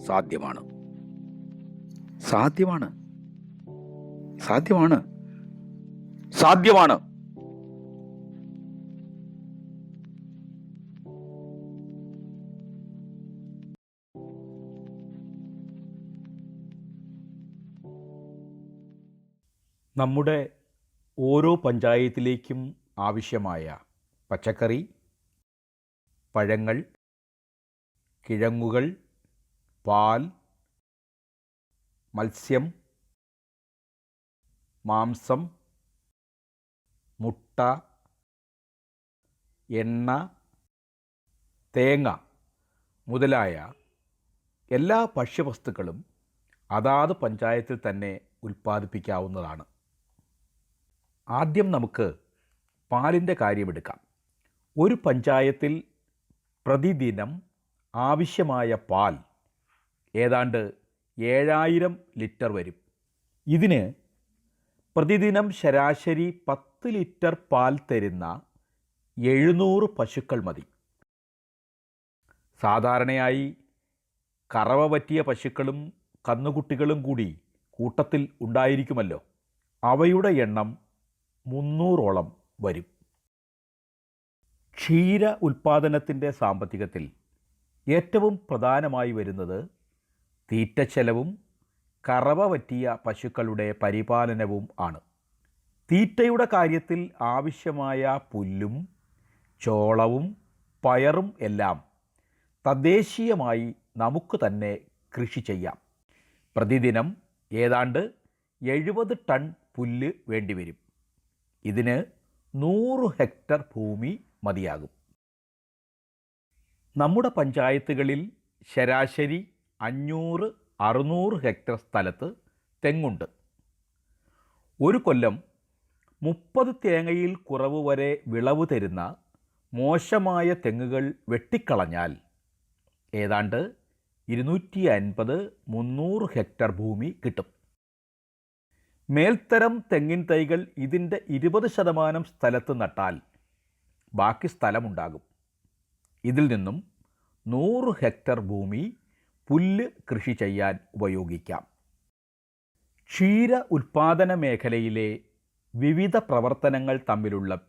സാധ്യമാണ്. സാധ്യമാണ്. സാധ്യമാണ്. സാധ്യമാണ്. നമ്മുടെ ഓരോ പഞ്ചായത്തിലേക്കും ആവശ്യമായ പച്ചക്കറി പഴങ്ങൾ കിഴങ്ങുകൾ പാൽ മത്സ്യം മാംസം മുട്ട എണ്ണ തേങ്ങ മുതലായ എല്ലാ ഭക്ഷ്യവസ്തുക്കളും അതാത് പഞ്ചായത്തിൽ തന്നെ ഉൽപ്പാദിപ്പിക്കാവുന്നതാണ്. ആദ്യം നമുക്ക് പാലിന്റെ കാര്യമെടുക്കാം. ഒരു പഞ്ചായത്തിൽ പ്രതിദിനം ആവശ്യമായ പാൽ ഏതാണ്ട് ഏഴായിരം ലിറ്റർ വരും. ഇതിന് പ്രതിദിനം ശരാശരി പത്ത് ലിറ്റർ പാൽ തരുന്ന എഴുന്നൂറ് പശുക്കൾ മതി. സാധാരണയായി കറവ പറ്റിയ പശുക്കളും കന്നുകുട്ടികളും കൂടി കൂട്ടത്തിൽ ഉണ്ടായിരിക്കുമല്ലോ. അവയുടെ എണ്ണം മുന്നൂറോളം വരും. ക്ഷീര ഉൽപ്പാദനത്തിന്റെ സാമ്പത്തികത്തിൽ ഏറ്റവും പ്രധാനമായി വരുന്നത് തീറ്റച്ചെലവും കറവ പറ്റിയ പശുക്കളുടെ പരിപാലനവും ആണ്. തീറ്റയുടെ കാര്യത്തിൽ ആവശ്യമായ പുല്ലും ചോളവും പയറും എല്ലാം തദ്ദേശീയമായി നമുക്ക് തന്നെ കൃഷി ചെയ്യാം. പ്രതിദിനം ഏതാണ്ട് എഴുപത് ടൺ പുല്ല് വേണ്ടിവരും. ഇതിന് നൂറ് ഹെക്ടർ ഭൂമി മതിയാകും. നമ്മുടെ പഞ്ചായത്തുകളിൽ ശരാശരി അഞ്ഞൂറ് അറുന്നൂറ് ഹെക്ടർ സ്ഥലത്ത് തെങ്ങുണ്ട്. ഒരു കൊല്ലം മുപ്പത് തേങ്ങയിൽ കുറവ് വരെ വിളവ് തരുന്ന മോശമായ തെങ്ങുകൾ വെട്ടിക്കളഞ്ഞാൽ ഏതാണ്ട് ഇരുന്നൂറ്റി അൻപത് മുന്നൂറ് ഹെക്ടർ ഭൂമി കിട്ടും. മേൽത്തരം തെങ്ങിൻ തൈകൾ ഇതിന്റെ ഇരുപത് ശതമാനം സ്ഥലത്ത് നട്ടാൽ ബാക്കി സ്ഥലമുണ്ടാകും. ഇതിൽ നിന്നും നൂറ് ഹെക്ടർ ഭൂമി പുല്ല് കൃഷി ചെയ്യാൻ ഉപയോഗിക്കാം. ക്ഷീര ഉൽപാദന മേഖലയിലെ വിവിധ പ്രവർത്തനങ്ങൾ തമ്മിലുള്ള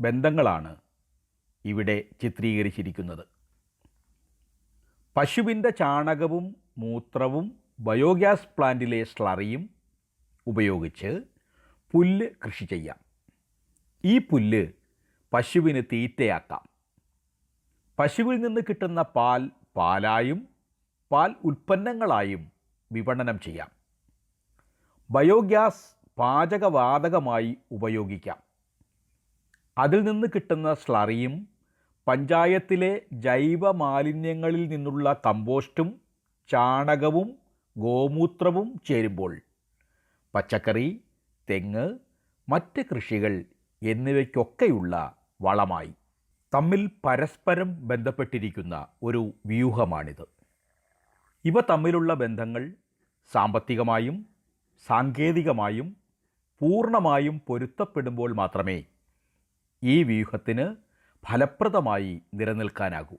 ബന്ധങ്ങളാണ് ഇവിടെ ചിത്രീകരിച്ചിരിക്കുന്നത്. പശുവിന്റെ ചാണകവും മൂത്രവും ബയോഗ്യാസ് പ്ലാന്റിലെ സ്ലറിയും ഉപയോഗിച്ച് പുല്ല് കൃഷി ചെയ്യാം. ഈ പുല്ല് പശുവിന് തീറ്റയാക്കാം. പശുവിൽ നിന്ന് കിട്ടുന്ന പാൽ പാലായും പാൽ ഉൽപ്പന്നങ്ങളായും വിപണനം ചെയ്യാം. ബയോഗ്യാസ് പാചകവാതകമായി ഉപയോഗിക്കാം. അതിൽ നിന്ന് കിട്ടുന്ന സ്ലറിയും പഞ്ചായത്തിലെ ജൈവ മാലിന്യങ്ങളിൽ നിന്നുള്ള കമ്പോസ്റ്റും ചാണകവും ഗോമൂത്രവും ചേരുമ്പോൾ പച്ചക്കറി തെങ്ങ് മറ്റ് കൃഷികൾ എന്നിവയ്ക്കൊക്കെയുള്ള വളമായി. തമ്മിൽ പരസ്പരം ബന്ധപ്പെട്ടിരിക്കുന്ന ഒരു വ്യൂഹമാണിത്. ഇവ തമ്മിലുള്ള ബന്ധങ്ങൾ സാമ്പത്തികമായും സാങ്കേതികമായും പൂർണമായും പൊരുത്തപ്പെടുമ്പോൾ മാത്രമേ ഈ വ്യൂഹത്തിന് ഫലപ്രദമായി നിലനിൽക്കാനാകൂ.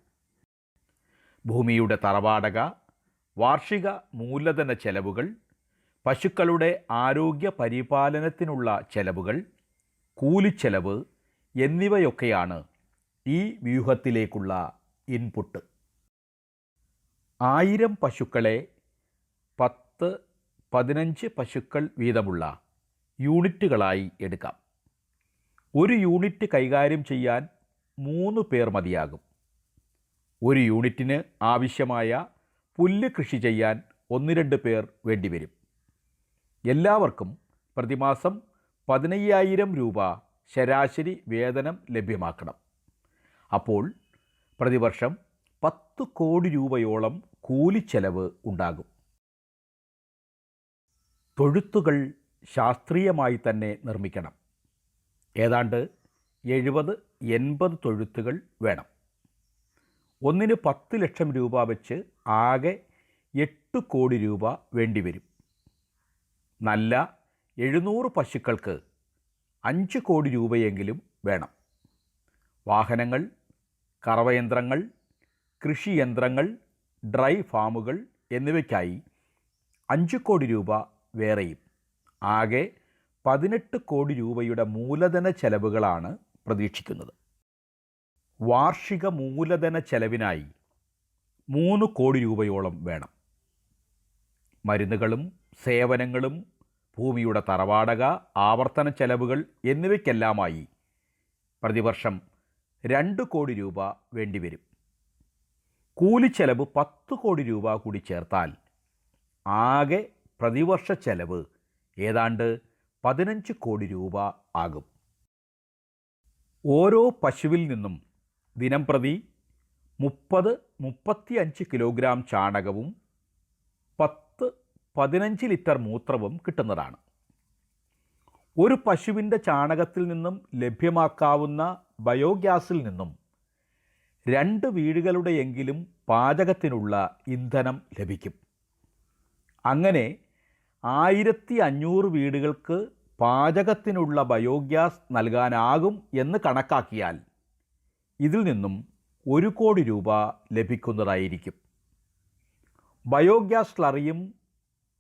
ഭൂമിയുടെ തറവാടക വാർഷിക മൂലധന ചെലവുകൾ പശുക്കളുടെ ആരോഗ്യ പരിപാലനത്തിനുള്ള ചെലവുകൾ കൂലിച്ചെലവ് എന്നിവയൊക്കെയാണ് ഈ വ്യൂഹത്തിലേക്കുള്ള ഇൻപുട്ട്. ആയിരം പശുക്കളെ പത്ത് പതിനഞ്ച് പശുക്കൾ വീതമുള്ള യൂണിറ്റുകളായി എടുക്കാം. ഒരു യൂണിറ്റ് കൈകാര്യം ചെയ്യാൻ മൂന്ന് പേർ മതിയാകും. ഒരു യൂണിറ്റിന് ആവശ്യമായ പുല്ല് കൃഷി ചെയ്യാൻ ഒന്ന് രണ്ട് പേർ വേണ്ടിവരും. എല്ലാവർക്കും പ്രതിമാസം പതിനയ്യായിരം രൂപ ശരാശരി വേതനം ലഭ്യമാക്കണം. അപ്പോൾ പ്രതിവർഷം പത്ത് കോടി രൂപയോളം കൂലി ചെലവ് ഉണ്ടാകും. തൊഴുത്തുകൾ ശാസ്ത്രീയമായി തന്നെ നിർമ്മിക്കണം. ഏതാണ്ട് എഴുപത് എൺപത് തൊഴുത്തുകൾ വേണം. ഒന്നിന് പത്ത് ലക്ഷം രൂപ വെച്ച് ആകെ എട്ട് കോടി രൂപ വേണ്ടിവരും. നല്ല എഴുന്നൂറ് പശുക്കൾക്ക് അഞ്ച് കോടി രൂപയെങ്കിലും വേണം. വാഹനങ്ങൾ കറവയന്ത്രങ്ങൾ കൃഷിയന്ത്രങ്ങൾ ഡ്രൈ ഫാമുകൾ എന്നിവയ്ക്കായി അഞ്ച് കോടി രൂപ വേറെയും. ആകെ പതിനെട്ട് കോടി രൂപയുടെ മൂലധന ചെലവുകളാണ് പ്രതീക്ഷിക്കുന്നത്. വാർഷിക മൂലധന ചെലവിനായി മൂന്ന് കോടി രൂപയോളം വേണം. മരുന്നുകളും സേവനങ്ങളും ഭൂമിയുടെ തറവാടക ആവർത്തന ചെലവുകൾ എന്നിവയ്ക്കെല്ലാമായി പ്രതിവർഷം രണ്ട് കോടി രൂപ വേണ്ടിവരും. കൂലിച്ചെലവ് പത്ത് കോടി രൂപ കൂടി ചേർത്താൽ ആകെ പ്രതിവർഷ ചെലവ് ഏതാണ്ട് പതിനഞ്ച് കോടി രൂപ ആകും. ഓരോ പശുവിൽ നിന്നും ദിനം പ്രതി മുപ്പത് മുപ്പത്തിയഞ്ച് കിലോഗ്രാം ചാണകവും പത്ത് പതിനഞ്ച് ലിറ്റർ മൂത്രവും കിട്ടുന്നതാണ്. ഒരു പശുവിന്റെ ചാണകത്തിൽ നിന്നും ലഭ്യമാക്കാവുന്ന ബയോഗ്യാസിൽ നിന്നും രണ്ട് വീടുകളുടെയെങ്കിലും പാചകത്തിനുള്ള ഇന്ധനം ലഭിക്കും. അങ്ങനെ ആയിരത്തി അഞ്ഞൂറ് വീടുകൾക്ക് പാചകത്തിനുള്ള ബയോഗ്യാസ് നൽകാനാകും എന്ന് കണക്കാക്കിയാൽ ഇതിൽ നിന്നും ഒരു കോടി രൂപ ലഭിക്കുന്നതായിരിക്കും. ബയോഗ്യാസ് ലറിയും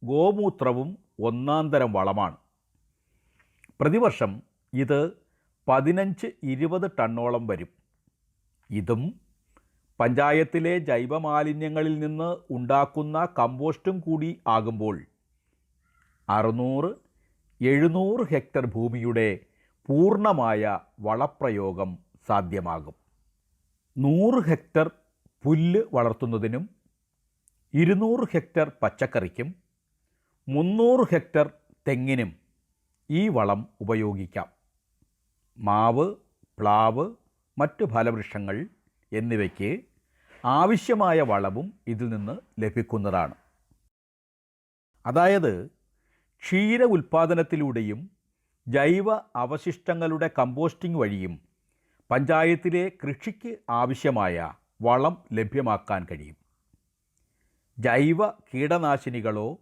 ഗോമൂത്രവും ഒന്നാം തരം വളമാണ്. പ്രതിവർഷം ഇത് പതിനഞ്ച് ഇരുപത് ടണ്ണോളം വരും. ഇതും പഞ്ചായത്തിലെ ജൈവമാലിന്യങ്ങളിൽ നിന്ന് ഉണ്ടാക്കുന്ന കമ്പോസ്റ്റും കൂടി ആകുമ്പോൾ അറുന്നൂറ് എഴുന്നൂറ് ഹെക്ടർ ഭൂമിയുടെ പൂർണമായ വളപ്രയോഗം സാധ്യമാകും. നൂറ് ഹെക്ടർ പുല്ല് വളർത്തുന്നതിനും ഇരുന്നൂറ് ഹെക്ടർ പച്ചക്കറിക്കും മുന്നൂറ് ഹെക്ടർ തെങ്ങിനും ഈ വളം ഉപയോഗിക്കാം. മാവ് പ്ലാവ് മറ്റു ഫലവൃക്ഷങ്ങൾ എന്നിവയ്ക്ക് ആവശ്യമായ വളവും ഇതിൽ നിന്ന് ലഭിക്കുന്നതാണ്. അതായത് ക്ഷീര ഉൽപ്പാദനത്തിലൂടെയും ജൈവ അവശിഷ്ടങ്ങളുടെ കമ്പോസ്റ്റിംഗ് വഴിയും പഞ്ചായത്തിലെ കൃഷിക്ക് ആവശ്യമായ വളം ലഭ്യമാക്കാൻ കഴിയും. ജൈവ കീടനാശിനികളോ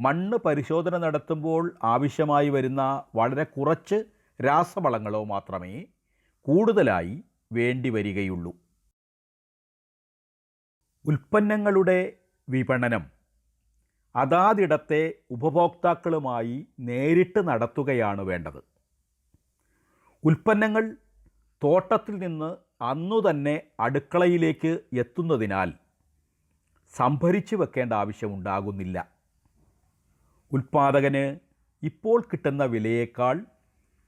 മണ്ണ് പരിശോധന നടത്തുമ്പോൾ ആവശ്യമായി വരുന്ന വളരെ കുറച്ച് രാസവളങ്ങളോ മാത്രമേ കൂടുതലായി വേണ്ടി വരികയുള്ളൂ ഉൽപ്പന്നങ്ങളുടെ വിപണനം അതാതിടത്തെ ഉപഭോക്താക്കളുമായി നേരിട്ട് നടത്തുകയാണ് വേണ്ടത്. ഉൽപ്പന്നങ്ങൾ തോട്ടത്തിൽ നിന്ന് അന്നു തന്നെ അടുക്കളയിലേക്ക് എത്തുന്നതിനാൽ സംഭരിച്ചു വെക്കേണ്ട ആവശ്യമുണ്ടാകുന്നില്ല. ഉൽപ്പാദകന് ഇപ്പോൾ കിട്ടുന്ന വിലയേക്കാൾ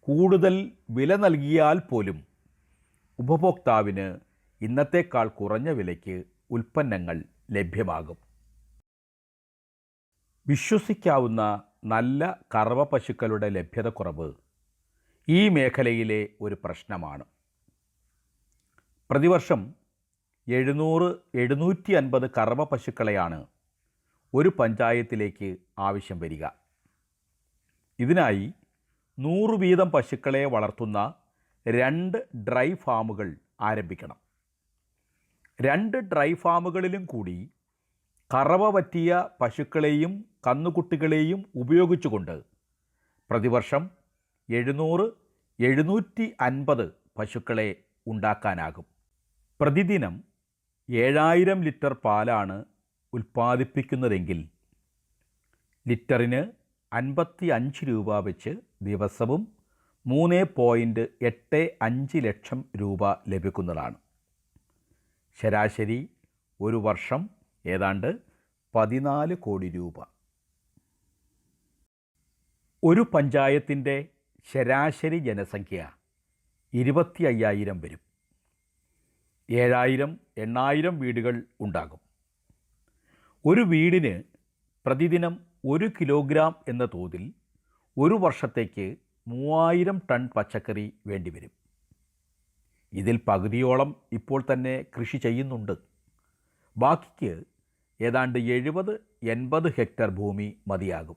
കൂടുതൽ വില നൽകിയാൽ പോലും ഉപഭോക്താവിന് ഇന്നത്തേക്കാൾ കുറഞ്ഞ വിലയ്ക്ക് ഉൽപ്പന്നങ്ങൾ ലഭ്യമാകും. വിശ്വസിക്കാവുന്ന നല്ല കറവ പശുക്കളുടെ ലഭ്യതക്കുറവ് ഈ മേഖലയിലെ ഒരു പ്രശ്നമാണ്. പ്രതിവർഷം എഴുന്നൂറ് എഴുന്നൂറ്റി അൻപത് കറവ പശുക്കളെയാണ് ഒരു പഞ്ചായത്തിലേക്ക് ആവശ്യം വരിക. ഇതിനായി നൂറ് വീതം പശുക്കളെ വളർത്തുന്ന രണ്ട് ഡ്രൈ ഫാമുകൾ ആരംഭിക്കണം. രണ്ട് ഡ്രൈ ഫാമുകളിലും കൂടി കറവ പറ്റിയ പശുക്കളെയും കന്നുകുട്ടികളെയും ഉപയോഗിച്ചുകൊണ്ട് പ്രതിവർഷം എഴുന്നൂറ് എഴുന്നൂറ്റി അൻപത് പശുക്കളെ ഉണ്ടാക്കാനാകും. പ്രതിദിനം ഏഴായിരം ലിറ്റർ പാലാണ് ഉൽപ്പാദിപ്പിക്കുന്നതെങ്കിൽ ലിറ്ററിന് അൻപത്തി അഞ്ച് രൂപ വെച്ച് ദിവസവും മൂന്ന് പോയിന്റ് എട്ട് അഞ്ച് ലക്ഷം രൂപ ലഭിക്കുന്നതാണ്. ശരാശരി ഒരു വർഷം ഏതാണ്ട് പതിനാല് കോടി രൂപ. ഒരു പഞ്ചായത്തിന്റെ ശരാശരി ജനസംഖ്യ ഇരുപത്തി അയ്യായിരം വരും. ഏഴായിരം എണ്ണായിരം വീടുകൾ ഉണ്ടാകും. ഒരു വീടിന് പ്രതിദിനം ഒരു കിലോഗ്രാം എന്ന തോതിൽ ഒരു വർഷത്തേക്ക് മൂവായിരം ടൺ പച്ചക്കറി വേണ്ടിവരും. ഇതിൽ പകുതിയോളം ഇപ്പോൾ തന്നെ കൃഷി ചെയ്യുന്നുണ്ട്. ബാക്കിക്ക് ഏതാണ്ട് എഴുപത് എൺപത് ഹെക്ടർ ഭൂമി മതിയാകും.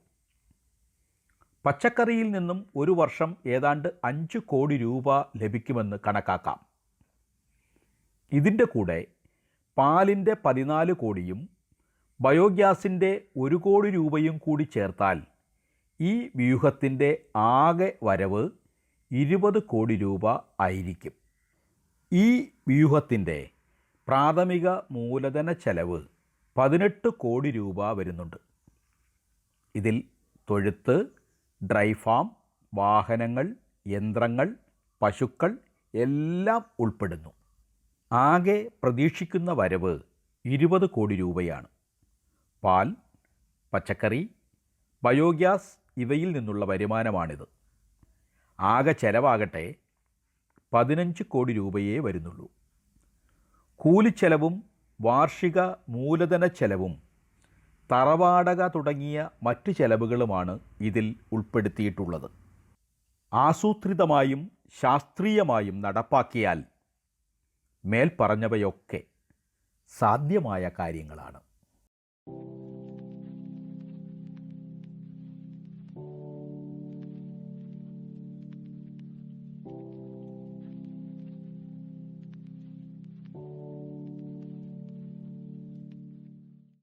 പച്ചക്കറിയിൽ നിന്നും ഒരു വർഷം ഏതാണ്ട് അഞ്ച് കോടി രൂപ ലഭിക്കുമെന്ന് കണക്കാക്കാം. ഇതിന്റെ കൂടെ പാലിന്റെ പതിനാല് കോടിയും ബയോഗ്യാസിന്റെ ഒരു കോടി രൂപയും കൂടി ചേർത്താൽ ഈ വ്യൂഹത്തിന്റെ ആകെ വരവ് ഇരുപത് കോടി രൂപ ആയിരിക്കും. ഈ വ്യൂഹത്തിന്റെ പ്രാഥമിക മൂലധന ചെലവ് പതിനെട്ട് കോടി രൂപ വരുന്നുണ്ട്. ഇതിൽ തൊഴുത്ത് ഡ്രൈ ഫാം വാഹനങ്ങൾ യന്ത്രങ്ങൾ പശുക്കൾ എല്ലാം ഉൾപ്പെടുന്നു. ആകെ പ്രതീക്ഷിക്കുന്ന വരവ് ഇരുപത് കോടി രൂപയാണ്. പാൽ പച്ചക്കറി ബയോഗ്യാസ് ഇവയിൽ നിന്നുള്ള വരുമാനമാണിത്. ആകെ ചെലവാകട്ടെ പതിനഞ്ച് കോടി രൂപയേ വരുന്നുള്ളൂ. കൂലിച്ചെലവും വാർഷിക മൂലധന ചെലവും തറവാടക തുടങ്ങിയ മറ്റ് ചെലവുകളുമാണ് ഇതിൽ ഉൾപ്പെടുത്തിയിട്ടുള്ളത്. ആസൂത്രിതമായും ശാസ്ത്രീയമായും നടപ്പാക്കിയാൽ മേൽപ്പറഞ്ഞവയൊക്കെ സാധ്യമായ കാര്യങ്ങളാണ്.